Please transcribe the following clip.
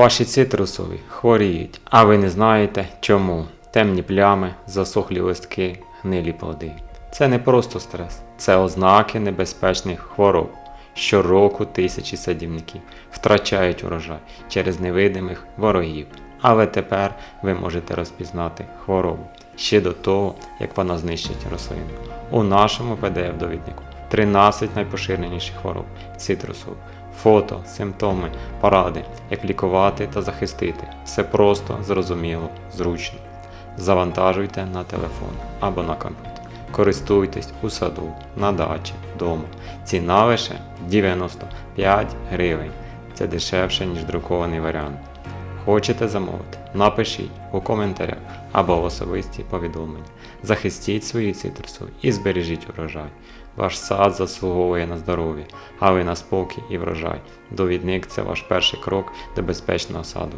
Ваші цитрусові хворіють, а ви не знаєте чому. Темні плями, засохлі листки, гнилі плоди. Це не просто стрес, це ознаки небезпечних хвороб. Щороку тисячі садівників втрачають урожай через невидимих ворогів. Але тепер ви можете розпізнати хворобу ще до того, як вона знищить рослину. У нашому PDF-довіднику 13 найпоширеніших хвороб цитрусових, фото, симптоми, поради, як лікувати та захистити. Все просто, зрозуміло, зручно. Завантажуйте на телефон або на комп'ютер. Користуйтесь у саду, на дачі, вдома. Ціна лише 95 гривень. Це дешевше, ніж друкований варіант. Хочете замовити? Напишіть у коментарях або в особисті повідомлення. Захистіть свої цитрусу і збережіть урожай. Ваш сад заслуговує на здоров'я, а ви на спокій і врожай. Довідник це ваш перший крок до безпечного саду.